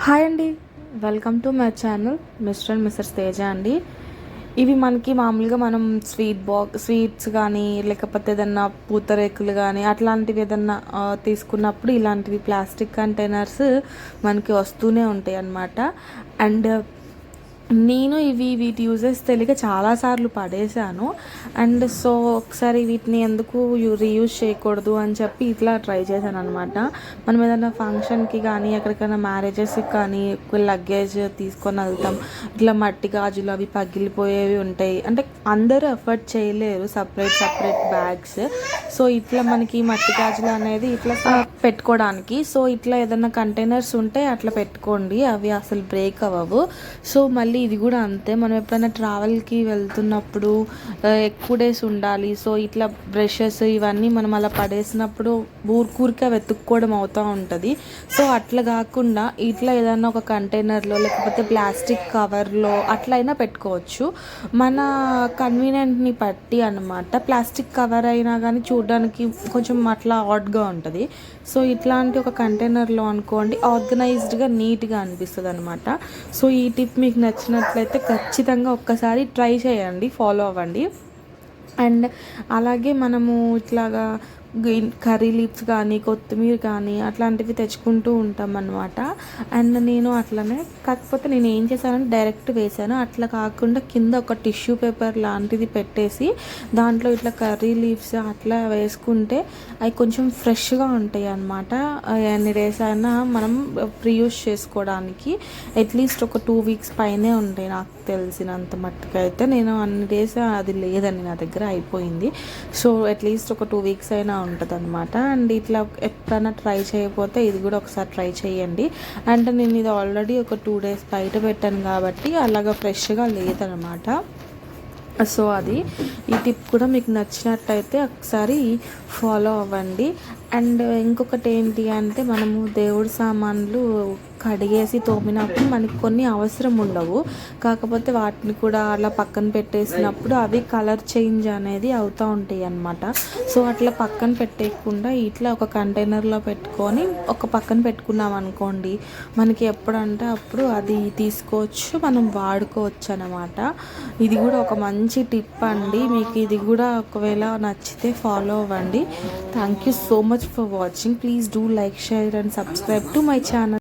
Hi అండి. Welcome to my channel Mr and Mrs Teja అండి. ఇవి మనకి మామూలుగా మనం స్వీట్ బాక్స్ స్వీట్స్ కానీ లేకపోతే ఏదన్నా పూతరేకులు కానీ అట్లాంటివి ఏదన్నా తీసుకున్నప్పుడు ఇలాంటివి ప్లాస్టిక్ కంటైనర్స్ మనకి వస్తూనే ఉంటాయి అన్నమాట అండ్ నేను ఇవి వీటి యూజెస్ తెలియక చాలాసార్లు పడేశాను. అండ్ సో ఒకసారి వీటిని ఎందుకు రీయూజ్ చేయకూడదు అని చెప్పి ఇట్లా ట్రై చేశాను అనమాట మనం ఏదైనా ఫంక్షన్కి కానీ ఎక్కడికైనా మ్యారేజెస్కి కానీ ఎక్కువ లగేజ్ తీసుకొని వెళ్తాం. ఇట్లా మట్టి గాజులు అవి పగిలిపోయేవి ఉంటాయి. అంటే అందరూ ఎఫర్ట్ చేయలేరు. సపరేట్ సపరేట్ బ్యాగ్స్ సో ఇట్లా మనకి మట్టి గాజులు అనేది ఇట్లా పెట్టుకోవడానికి. సో ఇట్లా ఏదైనా కంటైనర్స్ ఉంటే అట్లా పెట్టుకోండి. అవి అసలు బ్రేక్ అవ్వవు. సో మళ్ళీ ఇది కూడా అంతే. మనం ఎప్పుడైనా ట్రావెల్కి వెళ్తున్నప్పుడు ఎక్కువ డేస్ ఉండాలి. సో ఇట్లా బ్రషెస్ ఇవన్నీ మనం అలా పడేసినప్పుడు ఊరికూరికే వెతుక్కోవడం అవుతూ ఉంటుంది. సో అట్లా కాకుండా ఇట్లా ఏదైనా ఒక కంటైనర్లో లేకపోతే ప్లాస్టిక్ కవర్లో అట్లయినా పెట్టుకోవచ్చు. మన కన్వీనియంట్ని బట్టి అనమాట ప్లాస్టిక్ కవర్ అయినా కానీ చూడడానికి కొంచెం అట్లా ఆడ్గా ఉంటుంది. సో ఇట్లాంటి ఒక కంటైనర్లో అనుకోండి ఆర్గనైజ్డ్గా నీట్గా అనిపిస్తుంది అనమాట సో ఈ టిప్ మీకు నచ్చిన నచ్చినట్లయితే ఖచ్చితంగా ఒక్కసారి ట్రై చేయండి ఫాలో అవ్వండి. అండ్ అలాగే మనము ఇట్లాగా గ్రీన్ కర్రీ లీవ్స్ కానీ కొత్తిమీర కానీ అట్లాంటివి తెచ్చుకుంటూ ఉంటాం అనమాట అండ్ నేను అట్లనే కాకపోతే నేను ఏం చేశానంటే డైరెక్ట్ వేసాను అట్లా కాకుండా కింద ఒక టిష్యూ పేపర్ లాంటిది పెట్టేసి దాంట్లో ఇట్లా కర్రీ లీవ్స్ అట్లా వేసుకుంటే అవి కొంచెం ఫ్రెష్గా ఉంటాయి అనమాట ఎన్ని డేస్ అయినా మనం ప్రీయూస్ చేసుకోవడానికి అట్లీస్ట్ ఒక టూ వీక్స్ పైనే ఉంటాయి నాకు తెలిసినంత మట్టుకు అయితే. నేను అన్ని డేస్ అది లేదండి నా దగ్గర అయిపోయింది. సో అట్లీస్ట్ ఒక టూ వీక్స్ అయినా ఉంటుంది అనమాట అండ్ ఇట్లా ఎప్పుడైనా ట్రై చేయకపోతే ఇది కూడా ఒకసారి ట్రై చేయండి. అండ్ నేను ఇది ఆల్రెడీ ఒక టూ డేస్ బయట పెట్టాను కాబట్టి అలాగ ఫ్రెష్గా లేదనమాట సో అది ఈ టిప్ కూడా మీకు నచ్చినట్టయితే ఒకసారి ఫాలో అవ్వండి. అండ్ ఇంకొకటి ఏంటి అంటే మనము దేవుడి సామాన్లు కడిగేసి తోమినప్పుడు మనకి కొన్ని అవసరం ఉండవు. కాకపోతే వాటిని కూడా అలా పక్కన పెట్టేసినప్పుడు అవి కలర్ చేంజ్ అనేది అవుతూ ఉంటాయి అన్నమాట. సో అట్లా పక్కన పెట్టేయకుండా ఇట్లా ఒక కంటైనర్లో పెట్టుకొని ఒక పక్కన పెట్టుకున్నాం అనుకోండి మనకి ఎప్పుడంటే అప్పుడు అది తీసుకోవచ్చు మనం వాడుకోవచ్చు అనమాట ఇది కూడా ఒక మంచి టిప్ అండి. మీకు ఇది కూడా ఒకవేళ నచ్చితే ఫాలో అవ్వండి. Thank you so much much for watching. Please do like share and subscribe to my channel.